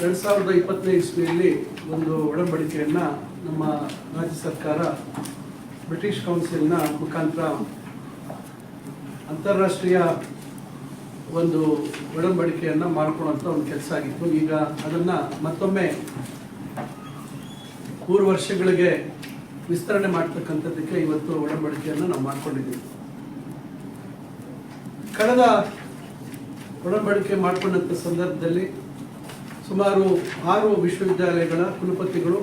ಎರಡು ಸಾವಿರದ ಇಪ್ಪತ್ತನೇ ಇಸ್ವಿಯಲ್ಲಿ ಒಂದು ಒಡಂಬಡಿಕೆಯನ್ನು ನಮ್ಮ ರಾಜ್ಯ ಸರ್ಕಾರ ಬ್ರಿಟಿಷ್ ಕೌನ್ಸಿಲ್ನ ಮುಖಾಂತರ ಅಂತಾರಾಷ್ಟ್ರೀಯ ಒಂದು ಒಡಂಬಡಿಕೆಯನ್ನು ಮಾಡ್ಕೊಳ್ಳೋಂಥ ಒಂದು ಕೆಲಸ ಆಗಿತ್ತು. ಈಗ ಅದನ್ನು ಮತ್ತೊಮ್ಮೆ ಮೂರು ವರ್ಷಗಳಿಗೆ ವಿಸ್ತರಣೆ ಮಾಡ್ತಕ್ಕಂಥದ್ದಕ್ಕೆ ಇವತ್ತು ಒಡಂಬಡಿಕೆಯನ್ನು ನಾವು ಮಾಡ್ಕೊಂಡಿದ್ದೀವಿ. ಕಳೆದ ಒಡಂಬಡಿಕೆ ಮಾಡಿಕೊಂಡಂಥ ಸಂದರ್ಭದಲ್ಲಿ ಸುಮಾರು ಆರು ವಿಶ್ವವಿದ್ಯಾಲಯಗಳ ಕುಲಪತಿಗಳು.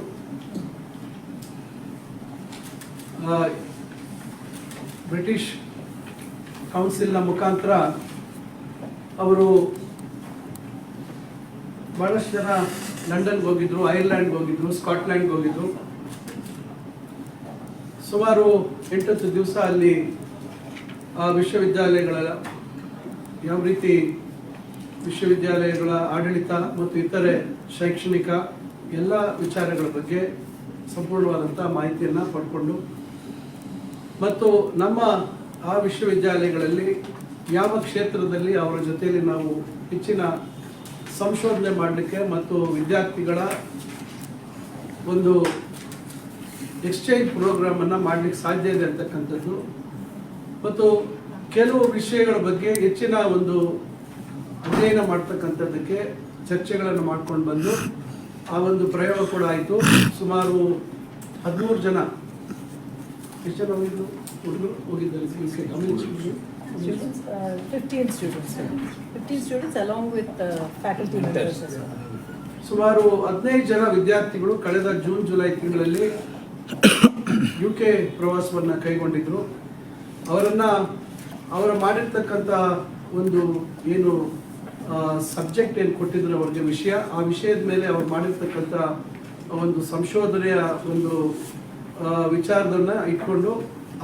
ಬ್ರಿಟಿಷ್ ಕೌನ್ಸಿಲ್ನ ಮುಖಾಂತರ ಅವರು ಭಾಳಷ್ಟು ಜನ ಲಂಡನ್ಗೆ ಹೋಗಿದ್ರು ಐರ್ಲ್ಯಾಂಡ್ಗೆ ಹೋಗಿದ್ರು ಸ್ಕಾಟ್ಲ್ಯಾಂಡ್ಗೆ ಹೋಗಿದ್ರು. ಸುಮಾರು ಎಂಟತ್ತು ದಿವಸ ಅಲ್ಲಿ ಆ ವಿಶ್ವವಿದ್ಯಾಲಯಗಳ ಯಾವ ರೀತಿ ವಿಶ್ವವಿದ್ಯಾಲಯಗಳ ಆಡಳಿತ ಮತ್ತು ಇತರೆ ಶೈಕ್ಷಣಿಕ ಎಲ್ಲ ವಿಚಾರಗಳ ಬಗ್ಗೆ ಸಂಪೂರ್ಣವಾದಂಥ ಮಾಹಿತಿಯನ್ನು ಪಡ್ಕೊಂಡು, ಮತ್ತು ನಮ್ಮ ಆ ವಿಶ್ವವಿದ್ಯಾಲಯಗಳಲ್ಲಿ ಯಾವ ಕ್ಷೇತ್ರದಲ್ಲಿ ಅವರ ಜೊತೆಯಲ್ಲಿ ನಾವು ಹೆಚ್ಚಿನ ಸಂಶೋಧನೆ ಮಾಡಲಿಕ್ಕೆ ಮತ್ತು ವಿದ್ಯಾರ್ಥಿಗಳ ಒಂದು ಎಕ್ಸ್ಚೇಂಜ್ ಪ್ರೋಗ್ರಾಮನ್ನು ಮಾಡಲಿಕ್ಕೆ ಸಾಧ್ಯ ಇದೆ ಅಂತಕ್ಕಂಥದ್ದು. ಮತ್ತು ಕೆಲವು ವಿಷಯಗಳ ಬಗ್ಗೆ ಹೆಚ್ಚಿನ ಒಂದು ಅಧ್ಯಯನ ಮಾಡ್ತಕ್ಕಂಥದ್ದಕ್ಕೆ ಚರ್ಚೆಗಳನ್ನು ಮಾಡ್ಕೊಂಡು ಬಂದು ಆ ಒಂದು ಪ್ರಯೋಗ ಕೂಡ ಆಯಿತು. ಸುಮಾರು ಹದಿಮೂರು ಜನ. ಎಷ್ಟು ಜನ ಹೋಗಿದ್ದು ಹುಡುಗರು ಹೋಗಿದ್ದಾರೆ 15 students sir. 15 students along with uh, faculty members ಸುಮಾರು ಹದಿನೈದು ಜನ ವಿದ್ಯಾರ್ಥಿಗಳು ಕಳೆದ ಜೂನ್ ಜುಲೈ ತಿಂಗಳಲ್ಲಿ ಯು ಕೆ ಪ್ರವಾಸವನ್ನು ಕೈಗೊಂಡಿದ್ರು. ಅವರನ್ನು ಅವರು ಮಾಡಿರ್ತಕ್ಕಂಥ ಒಂದು ಏನು ಸಬ್ಜೆಕ್ಟ್ ಏನು ಕೊಟ್ಟಿದ್ರು ಅವ್ರಿಗೆ ವಿಷಯ, ಆ ವಿಷಯದ ಮೇಲೆ ಅವ್ರು ಮಾಡಿರ್ತಕ್ಕಂಥ ಒಂದು ಸಂಶೋಧನೆಯ ಒಂದು ವಿಚಾರದನ್ನ ಇಟ್ಕೊಂಡು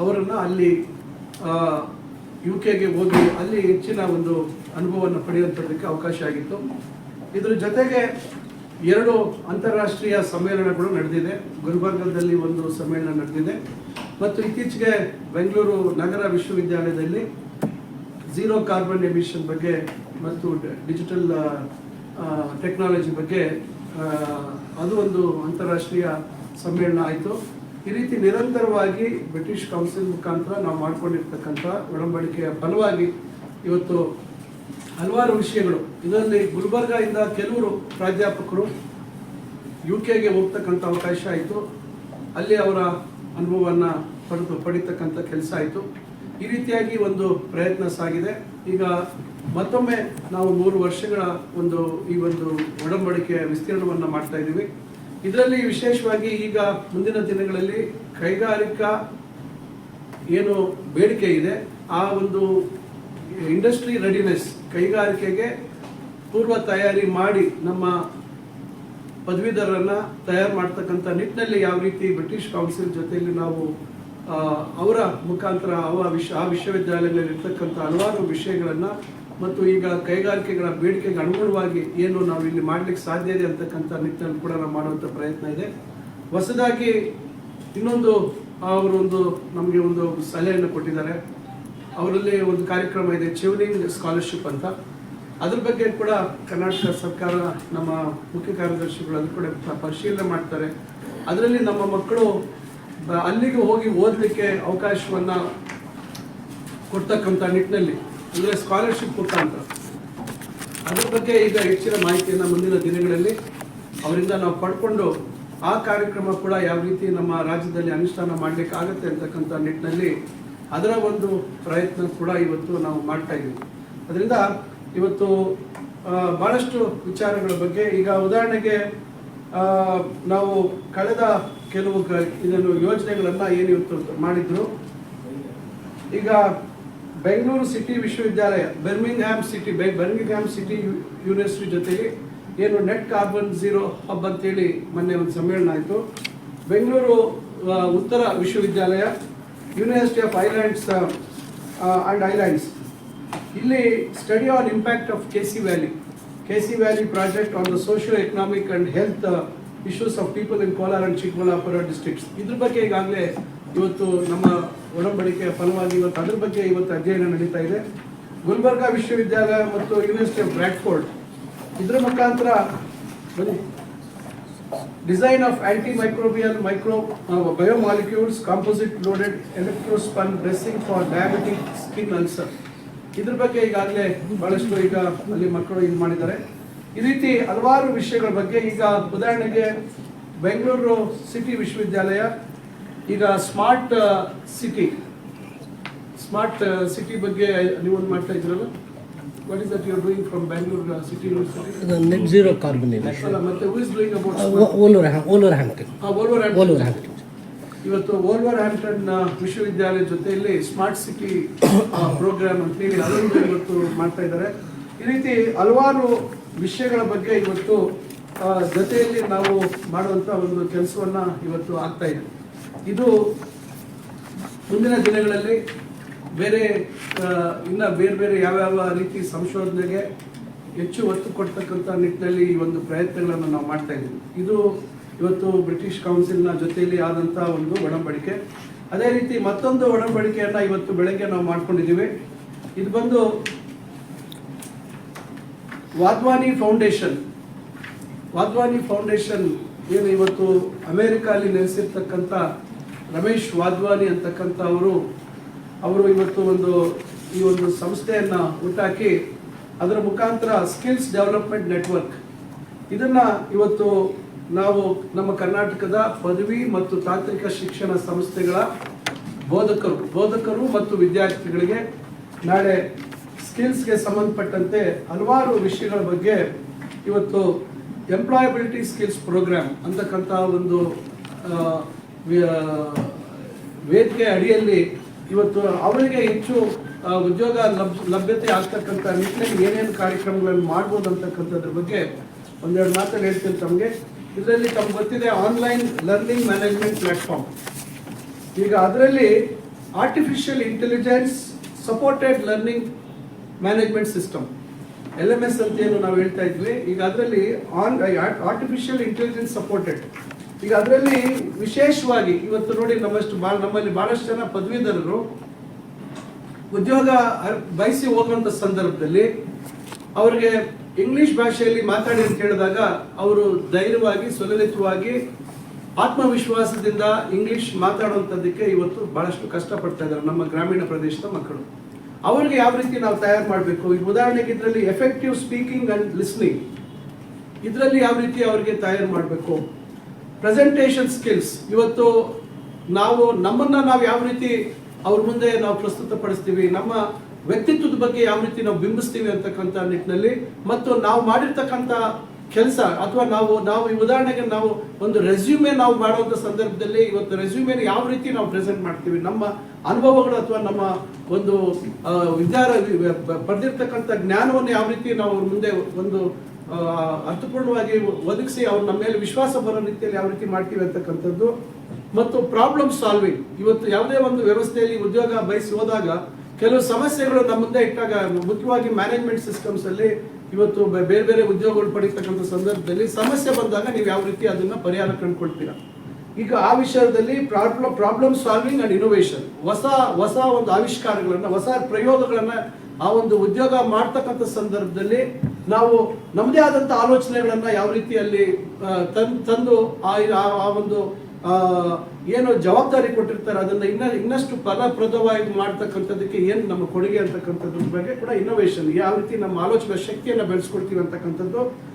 ಅವರನ್ನು ಅಲ್ಲಿ ಯು ಕೆಗೆ ಹೋಗಿ ಅಲ್ಲಿ ಹೆಚ್ಚಿನ ಒಂದು ಅನುಭವವನ್ನು ಪಡೆಯುವಂಥದ್ದಕ್ಕೆ ಅವಕಾಶ ಆಗಿತ್ತು. ಇದ್ರ ಜೊತೆಗೆ ಎರಡು ಅಂತಾರಾಷ್ಟ್ರೀಯ ಸಮ್ಮೇಳನಗಳು ನಡೆದಿದೆ. ಗುಲ್ಬರ್ಗದಲ್ಲಿ ಒಂದು ಸಮ್ಮೇಳನ ನಡೆದಿದೆ. ಮತ್ತು ಇತ್ತೀಚೆಗೆ ಬೆಂಗಳೂರು ನಗರ ವಿಶ್ವವಿದ್ಯಾಲಯದಲ್ಲಿ ಝೀರೋ ಕಾರ್ಬನ್ ಎಮಿಷನ್ ಬಗ್ಗೆ ಮತ್ತು ಡಿಜಿಟಲ್ ಟೆಕ್ನಾಲಜಿ ಬಗ್ಗೆ ಅದು ಒಂದು ಅಂತಾರಾಷ್ಟ್ರೀಯ ಸಮ್ಮೇಳನ ಆಯಿತು. ಈ ರೀತಿ ನಿರಂತರವಾಗಿ ಬ್ರಿಟಿಷ್ ಕೌನ್ಸಿಲ್ ಮುಖಾಂತರ ನಾವು ಮಾಡಿಕೊಂಡಿರ್ತಕ್ಕಂಥ ಒಡಂಬಡಿಕೆಯ ಫಲವಾಗಿ ಇವತ್ತು ಹಲವಾರು ವಿಷಯಗಳು. ಇದರಲ್ಲಿ ಗುಲ್ಬರ್ಗಾಯಿಂದ ಕೆಲವರು ಪ್ರಾಧ್ಯಾಪಕರು ಯು ಕೆಗೆ ಹೋಗ್ತಕ್ಕಂಥ ಅವಕಾಶ ಆಯಿತು. ಅಲ್ಲಿ ಅವರ ಅನುಭವವನ್ನು ಪಡೆದು, ಪಡಿತಕ್ಕಂಥ ಕೆಲಸ ಆಯಿತು. ಈ ರೀತಿಯಾಗಿ ಒಂದು ಪ್ರಯತ್ನ ಸಾಗಿದೆ. ಈಗ ಮತ್ತೊಮ್ಮೆ ನಾವು ಮೂರು ವರ್ಷಗಳ ಒಂದು ಈ ಒಂದು ಒಡಂಬಡಿಕೆಯ ವಿಸ್ತೀರ್ಣವನ್ನು ಮಾಡ್ತಾ ಇದ್ದೀವಿ. ಇದರಲ್ಲಿ ವಿಶೇಷವಾಗಿ ಈಗ ಮುಂದಿನ ದಿನಗಳಲ್ಲಿ ಕೈಗಾರಿಕಾ ಏನು ಬೇಡಿಕೆ ಇದೆ. ಆ ಒಂದು ಇಂಡಸ್ಟ್ರಿ ರೆಡಿನೆಸ್ ಕೈಗಾರಿಕೆಗೆ ಪೂರ್ವ ತಯಾರಿ ಮಾಡಿ ನಮ್ಮ ಪದವೀಧರರನ್ನ ತಯಾರು ಮಾಡ್ತಕ್ಕಂಥ ನಿಟ್ಟಿನಲ್ಲಿ ಯಾವ ರೀತಿ ಬ್ರಿಟಿಷ್ ಕೌನ್ಸಿಲ್ ಜೊತೆಯಲ್ಲಿ ನಾವು ಅವರ ಮುಖಾಂತರ ಅವ ವಿಶ್ವ ಆ ವಿಶ್ವವಿದ್ಯಾಲಯಗಳಲ್ಲಿ ಇರ್ತಕ್ಕಂಥ ಹಲವಾರು ವಿಷಯಗಳನ್ನು ಮತ್ತು ಈಗ ಕೈಗಾರಿಕೆಗಳ ಬೇಡಿಕೆಗೆ ಅನುಗುಣವಾಗಿ ಏನು ನಾವು ಇಲ್ಲಿ ಮಾಡ್ಲಿಕ್ಕೆ ಸಾಧ್ಯ ಇದೆ ಅಂತಕ್ಕಂಥ ನಿಟ್ಟಿನಲ್ಲಿ ಕೂಡ ನಾವು ಮಾಡುವಂಥ ಪ್ರಯತ್ನ ಇದೆ. ಹೊಸದಾಗಿ ಇನ್ನೊಂದು ಅವರು ಒಂದು ನಮಗೆ ಒಂದು ಸಲಹೆಯನ್ನು ಕೊಟ್ಟಿದ್ದಾರೆ. ಅವರಲ್ಲಿ ಒಂದು ಕಾರ್ಯಕ್ರಮ ಇದೆ ಚಿವನಿಂಗ್ ಸ್ಕಾಲರ್ಶಿಪ್ ಅಂತ. ಅದ್ರ ಬಗ್ಗೆ ಕೂಡ ಕರ್ನಾಟಕ ಸರ್ಕಾರ ನಮ್ಮ ಮುಖ್ಯ ಕಾರ್ಯದರ್ಶಿಗಳು ಅದ್ರ ಕೂಡ ಪರಿಶೀಲನೆ ಮಾಡ್ತಾರೆ. ಅದರಲ್ಲಿ ನಮ್ಮ ಮಕ್ಕಳು ಅಲ್ಲಿಗೆ ಹೋಗಿ ಓದಲಿಕ್ಕೆ ಅವಕಾಶವನ್ನ ಕೊಡ್ತಕ್ಕಂಥ ನಿಟ್ಟಿನಲ್ಲಿ, ಅಂದರೆ ಸ್ಕಾಲರ್ಶಿಪ್ ಮುಖಾಂತರ ಅದ್ರ ಬಗ್ಗೆ ಈಗ ಹೆಚ್ಚಿನ ಮಾಹಿತಿಯನ್ನು ಮುಂದಿನ ದಿನಗಳಲ್ಲಿ ಅವರಿಂದ ನಾವು ಪಡ್ಕೊಂಡು ಆ ಕಾರ್ಯಕ್ರಮ ಕೂಡ ಯಾವ ರೀತಿ ನಮ್ಮ ರಾಜ್ಯದಲ್ಲಿ ಅನುಷ್ಠಾನ ಮಾಡಲಿಕ್ಕೆ ಆಗುತ್ತೆ ಅಂತಕ್ಕಂಥ ನಿಟ್ಟಿನಲ್ಲಿ ಅದರ ಒಂದು ಪ್ರಯತ್ನ ಕೂಡ ಇವತ್ತು ನಾವು ಮಾಡ್ತಾ ಇದ್ದೀವಿ. ಅದರಿಂದ ಇವತ್ತು ಭಾಳಷ್ಟು ವಿಚಾರಗಳ ಬಗ್ಗೆ ಈಗ ಉದಾಹರಣೆಗೆ ನಾವು ಕಳೆದ ಕೆಲವು ಇದನ್ನು ಯೋಜನೆಗಳನ್ನು ಏನು ಇವತ್ತು ಮಾಡಿದ್ರು? ಈಗ ಬೆಂಗಳೂರು ಸಿಟಿ ವಿಶ್ವವಿದ್ಯಾಲಯ Birmingham city Birmingham city university ಜೊತೆಗೆ ಏನು ನೆಟ್ ಕಾರ್ಬನ್ ಝೀರೋ ಹಬ್ ಅಂತೇಳಿ ಮೊನ್ನೆ ಒಂದು ಸಮ್ಮೇಳನ ಆಯಿತು. ಬೆಂಗಳೂರು ಉತ್ತರ ವಿಶ್ವವಿದ್ಯಾಲಯ university of islands and islands ಇಲ್ಲಿ study on impact of K C valley K C project on the socio economic health health issues of people in Kolar and Chikkaballapur districts. ಇದ್ರ ಬಗ್ಗೆ ಈಗಾಗಲೇ ಇವತ್ತು ನಮ್ಮ ಒಡಂಬಡಿಕೆಯ ಫಲವಾಗಿ ಇವತ್ತು ಅದ್ರ ಬಗ್ಗೆ ಇವತ್ತು ಅಧ್ಯಯನ ನಡೀತಾ ಇದೆ. ಗುಲ್ಬರ್ಗಾ ವಿಶ್ವವಿದ್ಯಾಲಯ ಮತ್ತು ಯೂನಿವರ್ಸಿಟಿ ಆಫ್ ಬ್ರಾಡ್ಫೋರ್ಡ್ ಇದ್ರ ಮುಖಾಂತರ design of antimicrobial micro biomolecules composite loaded electrospun dressing for diabetic skin ulcer ಇದ್ರ ಬಗ್ಗೆ ಈಗಾಗಲೇ ಬಹಳಷ್ಟು ಈಗ ಅಲ್ಲಿ ಮಕ್ಕಳು ಇದು ಮಾಡಿದ್ದಾರೆ. ಈ ರೀತಿ ಹಲವಾರು ವಿಷಯಗಳ ಬಗ್ಗೆ ಈಗ ಉದಾಹರಣೆಗೆ ಬೆಂಗಳೂರು ಸಿಟಿ ವಿಶ್ವವಿದ್ಯಾಲಯ ಈಗ ಸ್ಮಾರ್ಟ್ ಸಿಟಿ. ಸ್ಮಾರ್ಟ್ ಸಿಟಿ ಬಗ್ಗೆ ನೀವು ಒಂದು ಮಾಡ್ತಾ ಇದ್ರಲ್ಲ what is that you doing from Bengaluru city university net zero carbon ಮತ್ತೆ who is doing about Wolverhampton Wolver Wolverhampton ಇವತ್ತು ಓಲ್ವರ್ ಹ್ಯಾಂಪ್ಟನ್ ವಿಶ್ವವಿದ್ಯಾಲಯ ಜೊತೆಯಲ್ಲಿ ಸ್ಮಾರ್ಟ್ ಸಿಟಿ ಪ್ರೋಗ್ರಾಮ್ ಅಂತ ಹೇಳಿ ಅದೊಂದು ಇವತ್ತು ಮಾಡ್ತಾ ಇದ್ದಾರೆ. ಈ ರೀತಿ ಹಲವಾರು ವಿಷಯಗಳ ಬಗ್ಗೆ ಇವತ್ತು ಜೊತೆಯಲ್ಲಿ ನಾವು ಮಾಡುವಂತ ಒಂದು ಕೆಲಸವನ್ನ ಇವತ್ತು ಆಗ್ತಾ ಇದೆ. ಇದು ಮುಂದಿನ ದಿನಗಳಲ್ಲಿ ಬೇರೆ ಇನ್ನ ಬೇರೆ ಬೇರೆ ಯಾವ್ಯಾವ ರೀತಿ ಸಂಶೋಧನೆಗೆ ಹೆಚ್ಚು ಒತ್ತು ಕೊಡ್ತಕ್ಕಂಥ ನಿಟ್ಟಿನಲ್ಲಿ ಈ ಒಂದು ಪ್ರಯತ್ನಗಳನ್ನು ನಾವು ಮಾಡ್ತಾ ಇದ್ದೀವಿ. ಇದು ಇವತ್ತು ಬ್ರಿಟಿಷ್ ಕೌನ್ಸಿಲ್ನ ಜೊತೆಯಲ್ಲಿ ಆದಂಥ ಒಂದು ಒಡಂಬಡಿಕೆ. ಅದೇ ರೀತಿ ಮತ್ತೊಂದು ಒಡಂಬಡಿಕೆಯನ್ನು ಇವತ್ತು ಬೆಳಗ್ಗೆ ನಾವು ಮಾಡ್ಕೊಂಡಿದ್ದೀವಿ. ಇದು ಬಂದು ವಾದ್ವಾನಿ ಫೌಂಡೇಶನ್. ವಾದ್ವಾನಿ ಫೌಂಡೇಶನ್ ಏನು ಇವತ್ತು ಅಮೆರಿಕಲ್ಲಿ ನೆಲೆಸಿರ್ತಕ್ಕಂಥ ರಮೇಶ್ ವಾದ್ವಾನಿ ಅಂತಕ್ಕಂಥ ಅವರು ಅವರು ಇವತ್ತು ಒಂದು ಈ ಒಂದು ಸಂಸ್ಥೆಯನ್ನ ಹುಟ್ಟಾಕಿ ಅದರ ಮುಖಾಂತರ ಸ್ಕಿಲ್ಸ್ ಡೆವಲಪ್ಮೆಂಟ್ ನೆಟ್ವರ್ಕ್. ಇದನ್ನ ಇವತ್ತು ನಾವು ನಮ್ಮ ಕರ್ನಾಟಕದ ಪದವಿ ಮತ್ತು ತಾಂತ್ರಿಕ ಶಿಕ್ಷಣ ಸಂಸ್ಥೆಗಳ ಬೋಧಕರು ಬೋಧಕರು ಮತ್ತು ವಿದ್ಯಾರ್ಥಿಗಳಿಗೆ ನಾಳೆ ಸ್ಕಿಲ್ಸ್ಗೆ ಸಂಬಂಧಪಟ್ಟಂತೆ ಹಲವಾರು ವಿಷಯಗಳ ಬಗ್ಗೆ ಇವತ್ತು ಎಂಪ್ಲಾಯಬಿಲಿಟಿ ಸ್ಕಿಲ್ಸ್ ಪ್ರೋಗ್ರಾಮ್ ಅಂತಕ್ಕಂಥ ಒಂದು ವೇದಿಕೆ ಅಡಿಯಲ್ಲಿ ಇವತ್ತು ಅವರಿಗೆ ಹೆಚ್ಚು ಉದ್ಯೋಗ ಲಭ್- ಲಭ್ಯತೆ ಆಗ್ತಕ್ಕಂಥ ನಿಟ್ಟಿನಲ್ಲಿ ಏನೇನು ಕಾರ್ಯಕ್ರಮಗಳನ್ನು ಮಾಡ್ಬೋದು ಅಂತಕ್ಕಂಥದ್ರ ಬಗ್ಗೆ ಒಂದೆರಡು ಮಾತನ್ನು ಹೇಳ್ತೀನಿ ತಮಗೆ. ಇದರಲ್ಲಿ ತಮ್ಗೆ ಗೊತ್ತಿದೆ ಆನ್ಲೈನ್ ಲರ್ನಿಂಗ್ ಮ್ಯಾನೇಜ್ಮೆಂಟ್ ಪ್ಲಾಟ್ಫಾರ್ಮ್ ಈಗ ಅದರಲ್ಲಿ artificial intelligence supported learning management system L M S ಅಂತ ಏನು ನಾವು ಹೇಳ್ತಾ ಇದ್ವಿ. ಈಗ ಅದರಲ್ಲಿ ಆನ್ ಆರ್ಟಿಫಿಷಿಯಲ್ ಇಂಟೆಲಿಜೆನ್ಸ್ ಸಪೋರ್ಟೆಡ್ ಈಗ ಅದರಲ್ಲಿ ವಿಶೇಷವಾಗಿ ಇವತ್ತು ನೋಡಿ ನಮ್ಮಷ್ಟು ಭಾಳ ನಮ್ಮಲ್ಲಿ ಬಹಳಷ್ಟು ಜನ ಪದವೀಧರರು ಉದ್ಯೋಗ ಬಯಸಿ ಹೋಗುವಂಥ ಸಂದರ್ಭದಲ್ಲಿ ಅವರಿಗೆ ಇಂಗ್ಲಿಷ್ ಭಾಷೆಯಲ್ಲಿ ಮಾತಾಡಿ ಅಂತ ಹೇಳಿದಾಗ ಅವರು ಧೈರ್ಯವಾಗಿ, ಸುಲಲಿತವಾಗಿ, ಆತ್ಮವಿಶ್ವಾಸದಿಂದ ಇಂಗ್ಲಿಷ್ ಮಾತಾಡುವಂಥದ್ದಕ್ಕೆ ಇವತ್ತು ಬಹಳಷ್ಟು ಕಷ್ಟಪಡ್ತಾ ಇದ್ದಾರೆ ನಮ್ಮ ಗ್ರಾಮೀಣ ಪ್ರದೇಶದ ಮಕ್ಕಳು. ಅವ್ರಿಗೆ ಯಾವ ರೀತಿ ನಾವು ತಯಾರು ಮಾಡಬೇಕು? ಈಗ ಉದಾಹರಣೆಗೆ ಇದರಲ್ಲಿ ಎಫೆಕ್ಟಿವ್ ಸ್ಪೀಕಿಂಗ್ ಅಂಡ್ ಲಿಸ್ನಿಂಗ್ ಇದರಲ್ಲಿ ಯಾವ ರೀತಿ ಅವರಿಗೆ ತಯಾರು ಮಾಡಬೇಕು? ಪ್ರೆಸೆಂಟೇಷನ್ ಸ್ಕಿಲ್ಸ್ ಇವತ್ತು ನಾವು ನಮ್ಮನ್ನ ನಾವು ಯಾವ ರೀತಿ ಅವ್ರ ಮುಂದೆ ನಾವು ಪ್ರಸ್ತುತಪಡಿಸ್ತೀವಿ? ನಮ್ಮ ವ್ಯಕ್ತಿತ್ವದ ಬಗ್ಗೆ ಯಾವ ರೀತಿ ನಾವು ಬಿಂಬಿಸ್ತೀವಿ ಅಂತಕ್ಕಂಥ ನಿಟ್ಟಿನಲ್ಲಿ ಮತ್ತು ನಾವು ಮಾಡಿರ್ತಕ್ಕಂಥ ಕೆಲಸ ಅಥವಾ ನಾವು ನಾವು ಈ ಉದಾಹರಣೆಗೆ ನಾವು ಒಂದು ರೆಸ್ಯೂಮೆ ನಾವು ಮಾಡುವಂಥ ಸಂದರ್ಭದಲ್ಲಿ ಇವತ್ತು ರೆಸ್ಯೂಮೆನ ಯಾವ ರೀತಿ ನಾವು ಪ್ರೆಸೆಂಟ್ ಮಾಡ್ತೀವಿ? ನಮ್ಮ ಅನುಭವಗಳು ಅಥವಾ ನಮ್ಮ ಒಂದು ವಿಚಾರ ಪಡೆದಿರ್ತಕ್ಕಂಥ ಜ್ಞಾನವನ್ನು ಯಾವ ರೀತಿ ನಾವು ಮುಂದೆ ಒಂದು ಅರ್ಥಪೂರ್ಣವಾಗಿ ಒದಗಿಸಿ ಅವ್ರು ನಮ್ಮ ಮೇಲೆ ವಿಶ್ವಾಸ ಬರೋ ರೀತಿಯಲ್ಲಿ ಯಾವ ರೀತಿ ಮಾಡ್ತೀವಿ ಅಂತಕ್ಕಂಥದ್ದು. ಮತ್ತು ಪ್ರಾಬ್ಲಮ್ ಸಾಲ್ವಿಂಗ್ ಇವತ್ತು ಯಾವುದೇ ಒಂದು ವ್ಯವಸ್ಥೆಯಲ್ಲಿ ಉದ್ಯೋಗ ಬಯಸಿ ಹೋದಾಗ ಕೆಲವು ಸಮಸ್ಯೆಗಳು ನಮ್ಮ ಮುಂದೆ ಇಟ್ಟಾಗ ಮುಖ್ಯವಾಗಿ ಮ್ಯಾನೇಜ್ಮೆಂಟ್ ಸಿಸ್ಟಮ್ಸ್ ಅಲ್ಲಿ ಇವತ್ತು ಬೇರೆ ಬೇರೆ ಉದ್ಯೋಗಗಳು ಪಡೀತಕ್ಕಂಥ ಸಂದರ್ಭದಲ್ಲಿ ಸಮಸ್ಯೆ ಬಂದಾಗ ನೀವು ಯಾವ ರೀತಿ ಅದನ್ನ ಪರಿಹಾರ ಕಂಡುಕೊಳ್ತೀರಾ? ಈಗ ಆ ವಿಷಯದಲ್ಲಿ problem problem solving and innovation ಹೊಸ ಹೊಸ ಒಂದು ಆವಿಷ್ಕಾರಗಳನ್ನ, ಹೊಸ ಪ್ರಯೋಗಗಳನ್ನ ಆ ಒಂದು ಉದ್ಯೋಗ ಮಾಡ್ತಕ್ಕಂಥ ಸಂದರ್ಭದಲ್ಲಿ ನಾವು ನಮ್ಮದೇ ಆದಂತ ಆಲೋಚನೆಗಳನ್ನ ಯಾವ ರೀತಿಯಲ್ಲಿ ತಂದು ಆ ಒಂದು ಏನು ಜವಾಬ್ದಾರಿ ಕೊಟ್ಟಿರ್ತಾರೆ. ಅದನ್ನ ಇನ್ನ, ಇನ್ನಷ್ಟು ಫಲಪ್ರದವಾಗಿ ಮಾಡ್ತಕ್ಕಂಥದ್ದಕ್ಕೆ ಏನು ನಮ್ಮ ಕೊಡುಗೆ ಅಂತಕ್ಕಂಥದ್ರ ಬಗ್ಗೆ ಕೂಡ ಇನ್ನೋವೇಷನ್ ಯಾವ ರೀತಿ ನಮ್ಮ ಆಲೋಚನಾ ಶಕ್ತಿಯನ್ನ ಬೆಳೆಸ್ಕೊಡ್ತೀವಿ ಅಂತಕ್ಕಂಥದ್ದು